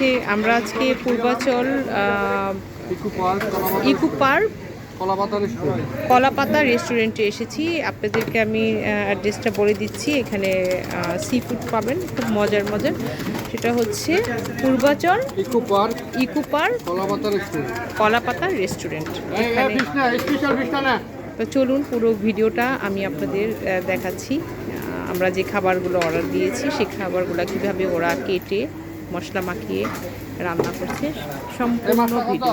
হচ্ছে আমরা আজকে পূর্বাচল ইকো পার্ক কলাপাতা রেস্টুরেন্টে এসেছি। আপনাদেরকে আমি অ্যাড্রেসটা বলে দিচ্ছি। এখানে সি ফুড পাবেন খুব মজার মজার। সেটা হচ্ছে Purbachal eco park eco park Kolapata restaurant. Kolapata restaurant. তো চলুন পুরো ভিডিওটা আমি আপনাদের দেখাচ্ছি। আমরা যে খাবারগুলো অর্ডার দিয়েছি সেই খাবারগুলো কীভাবে ওরা কেটে মশলা মাখিয়ে রান্না করছে। সম্পূর্ণ মাছটা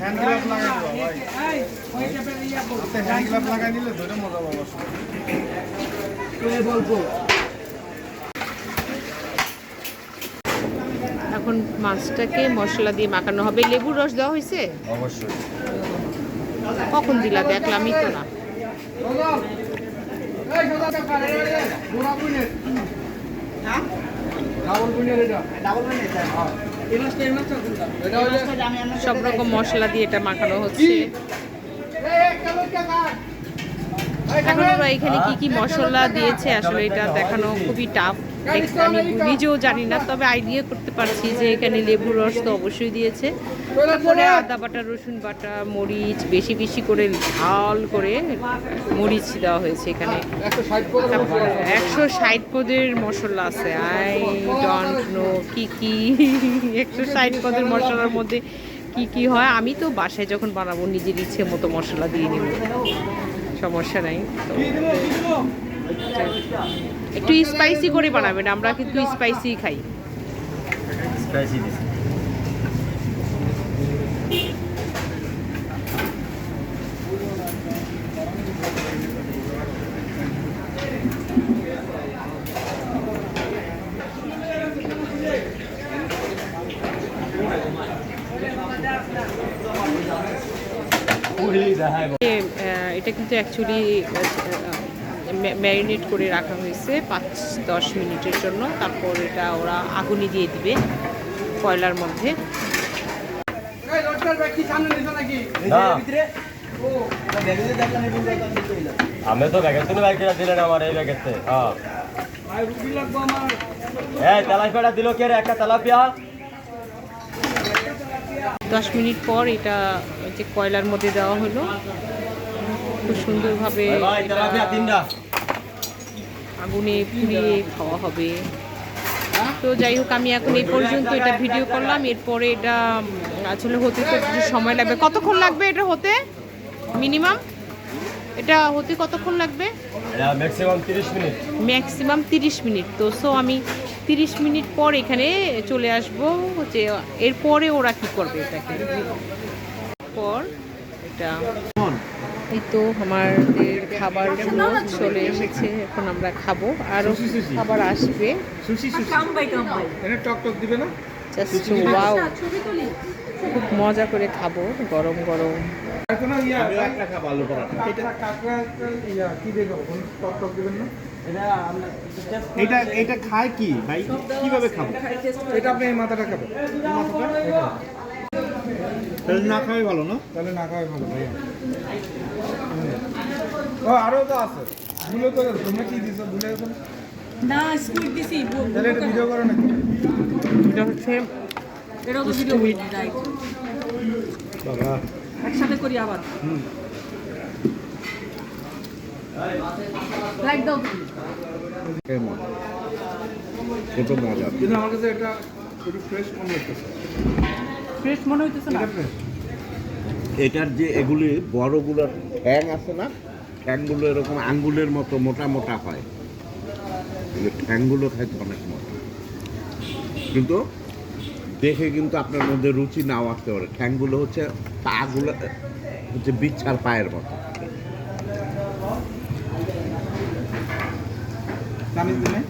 হ্যান্ড গ্লাভ লাগাই দিবা ভাই। হ্যান্ড গ্লাভ লাগাই দিলে ধরে মজা পাবো এখন মাছটাকে মশলা দিয়ে মাখানো হবে। লেবুর রস দেওয়া হয়েছে? অবশ্যই। কখন দিলা? দেখলামই তো না। সব রকম মশলা দিয়ে এটা মাখানো হচ্ছে। এখন এখানে কি কি মশলা দিয়েছে? আসলে এটা দেখানো খুবই টাফ আমি নিজেও জানি না তবে আইডিয়া করতে পারছি যে এখানে লেবুর রস তো অবশ্যই দিয়েছে। তারপরে আদা বাটা রসুন বাটা মরিচ বেশি বেশি করে ঝাল করে মরিচ দেওয়া হয়েছে এখানে। একশো ষাট তারপরে একশো ষাট পদের মশলা আছে। আই ডোন্ট নো কি কি। একশো ষাট পদের মশলার মধ্যে কি কি হয়। আমি তো বাসায় যখন বানাবো নিজের ইচ্ছে মতো মশলা দিয়ে নিব। সমস্যা নাই। তো একটু স্পাইসি করে বানাবেন আমরা কিন্তু স্পাইসি খাই। স্পাইসি এটা কিন্তু অ্যাকচুয়ালি ম্যারিনেট করে রাখা হয়েছে পাঁচ দশ মিনিটের জন্য। তারপর এটা ওরা আগুনে দিয়ে দিবে কয়লার মধ্যে। আমি তো ব্যাগের থেকে ব্যাগ দিলেন আমার এই হ্যাঁ। তেলাপিয়াটা দিল কে একটা তেলাপিয়া? দশ মিনিট পর এটা যে কয়লার মধ্যে দেওয়া হলো খুব সুন্দরভাবে আগুনে পুড়িয়ে খাওয়া হবে। তো যাই হোক আমি এখন এই পর্যন্ত এটা ভিডিও করলাম। এরপরে এটা আসলে হতে তো কিছু সময় লাগবে। কতক্ষণ লাগবে এটা হতে? মিনিমাম? এটা হতে কতক্ষণ লাগবে? ম্যাক্সিমাম তিরিশ মিনিট। ম্যাক্সিমাম তিরিশ মিনিট। তো সো আমি তিরিশ মিনিট পর এখানে চলে আসব যে এরপরে ওরা কি করবে এটাকে। পর এটা এই তো আমাদের খাবারগুলো চলে এসেছে এখন আমরা খাব। আরও খাবার আসবে। সুশি সুশি এনে টক টক দিবে না? জাস্ট ওয়াও খুব মজা করে খাব গরম গরম। ইয়া খাব এটা কি দেবো টক টক দিবেন না? এটা এটা খায় কি? ভাই কীভাবে খাব? এটা আপনি মাথাটা খাবেন। মাথাটা। তাহলে না খাওয়াই ভালো না? তাহলে না খাওয়াই ভালো ভাইয়া। ও আরও তো আছে। ভুলে করে তোমরা কি দিছো? ভুলে গেছো না? স্কুইড দিছি তাহলে এটা ভিডিও করো না এটা হচ্ছে এটাও তো ভিডিও রাইট বাবা। একসাথে করি আবার। লাইক দাও। কেমন কত মজা। কিন্তু আমার কাছে এটা একটু ফ্রেশ মনে হচ্ছে। ফ্রেশ মনে হইতেছে না? এটার যে এগুলি বড়গুলোর ঠ্যাং আছে না ঠ্যাংগুলো এরকম আঙ্গুলের মতো মোটা মোটা হয়। ঠ্যাংগুলো খাইতে অনেক মজা। কিন্তু দেখে কিন্তু আপনার মধ্যে রুচি নাও আসতে পারে। ঠ্যাংগুলো হচ্ছে পাগুলো হচ্ছে বিচ্ছার পায়ের মতো। জানিস দিনে